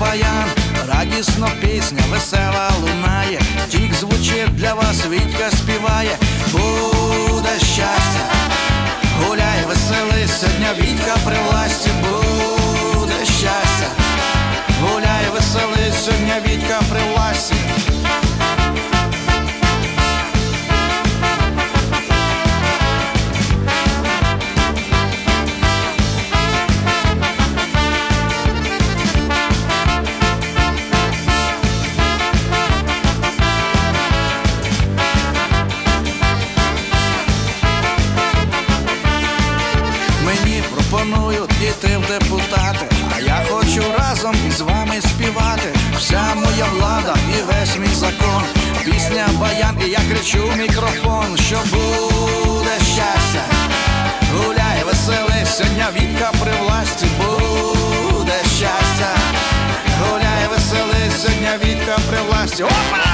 баян, радісно пісня, весела лунає, тік звучить для вас, Вітька співає, пропонують іти в депутати, а я хочу разом із вами співати. Вся моя влада і весь мій закон. Пісня баян, і я кричу в мікрофон, що буде щастя. Гуляй, веселись, сьогодні Вітка при власті, буде щастя. Гуляй, веселись, сьогодні Вітка при власті. Опа!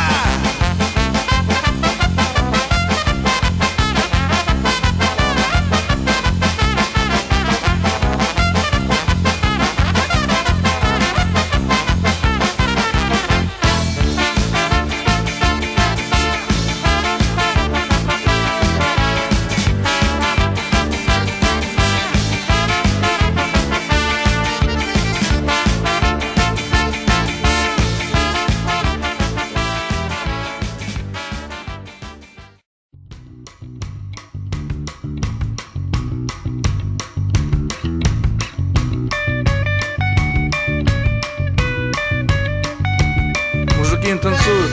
Мужики танцуют.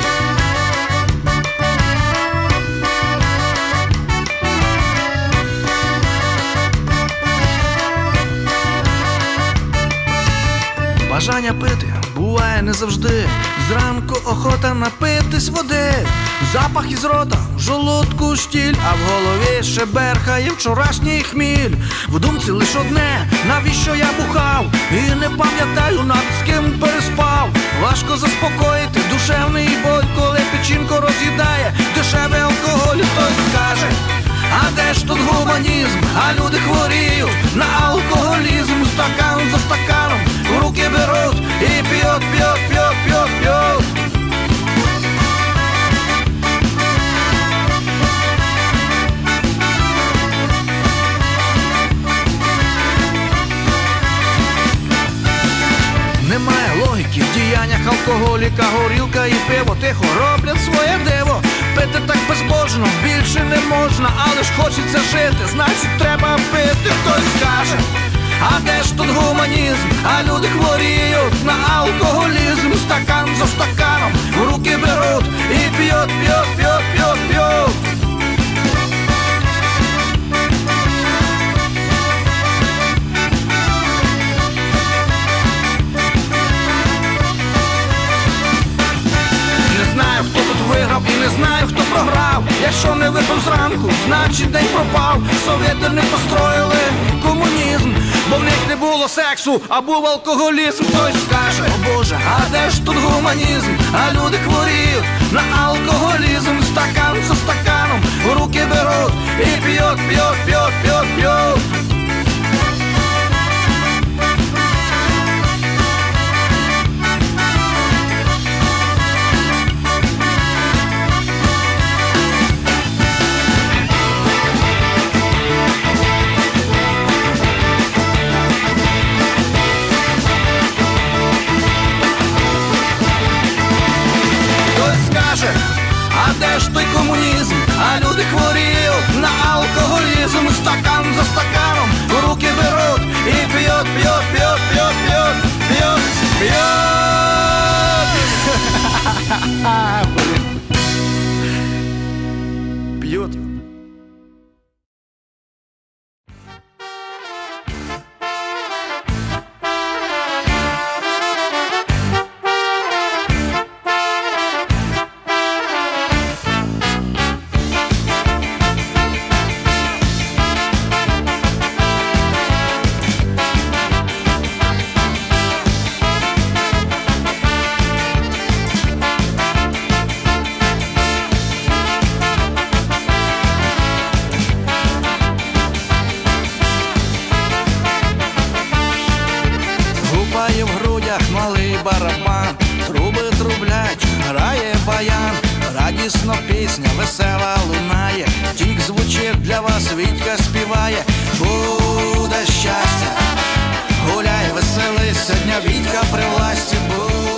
Бажання пити буває не завжди. Зранку охота напитись води. Запах із рота, в жолудку штіль, а в голові ще берхає вчорашній хміль. В думці лиш одне, навіщо я бухав? І не пам'ятаю навіть з ким переспав. Важко заспокоїти гуманізм? А люди хворіють на алкоголізм, стакан за стаканом в руки беруть і п'ють, п'ють, п'ють, п'ють, п'ють. Немає логіки в діяннях алкоголіка, горілка і пиво тихо роблять своє диво. Пити так безбожно, більше не можна, але ж хочеться жити, значить треба пити, хтось скаже. А де ж тут гуманізм? А люди хворіють на алкоголізм, зранку, день пропав. Совєти не построїли комунізм, бо в них не було сексу, а був алкоголізм. Хтось скаже, о Боже, а де ж тут гуманізм? А люди хворіють на алкоголізм, стакан за стаканом руки беруть і п'ють, п'ють, п'ють, jutro. барабан, труби трублять, грає баян, радісно пісня, весела лунає, тік звучить для вас, Вітька співає, буде щастя, гуляй, веселися, дня Вітька при власті буде.